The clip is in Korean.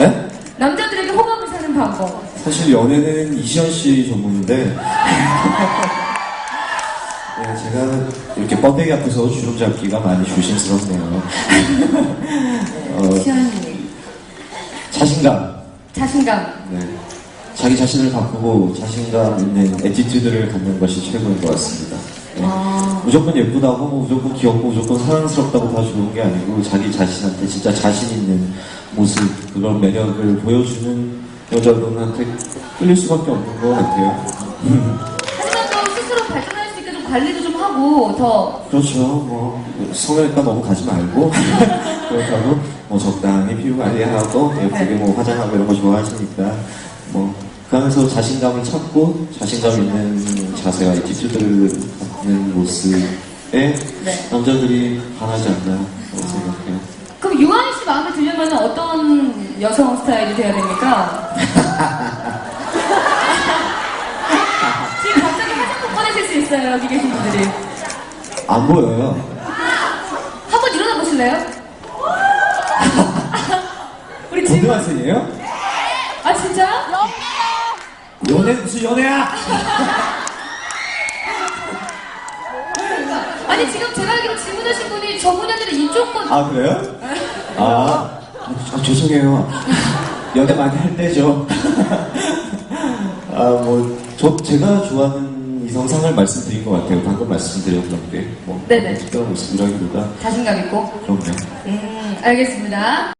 네? 남자들에게 호감을 사는 방법. 사실 연애는 이시연 씨 전문인데 네, 제가 이렇게 뻔데기 앞에서 주름 잡기가 많이 조심스럽네요. 어. 자신감. 자신감. 네. 자기 자신을 바꾸고 자신감 있는 에티튜드를 갖는 것이 최고인 것 같습니다. 네. 아. 무조건 예쁘다고, 뭐 무조건 귀엽고, 무조건 사랑스럽다고 다 좋은 게 아니고 자기 자신한테 진짜 자신 있는 모습, 그런 매력을 보여주는 여자분한테 끌릴 수밖에 없는 것 같아요. 하지만 또 스스로 발전할 수 있게 좀 관리도 좀 하고 더 그렇죠. 뭐 성형외과 너무 가지 말고 그렇다고 뭐 적당히 피부 관리하고 예쁘게 네. 뭐 화장하고 이런 거 좋아하시니까 뭐 그러면서 자신감을 찾고 자신감 있는 자세와 에티튜드를 갖는 모습에 네. 남자들이 반하지 않나 그렇게 생각해요. 그럼 유아인 씨 마음에 들려면 어떤 여성 스타일이 돼야 됩니까? 지금 갑자기 화장품 꺼내실 수 있어요, 여기 계신 분들이. 안 보여요. 한번 일어나 보실래요? 우리 지금 고등학생이에요? 아 진짜요? 연애 무슨 연애야? 아니 지금 제가 알기로 질문하신 분이 저분한테는 이쪽 건아 그래요? 아, 아, 죄송해요. 연애 많이 할 때죠. 아뭐저 제가 좋아하는 이성상을 말씀드린 것 같아요. 방금 말씀드렸던 게 뭐. 네네. 특별한 모습이라기보다 자신감 있고. 그럼요. 음 알겠습니다.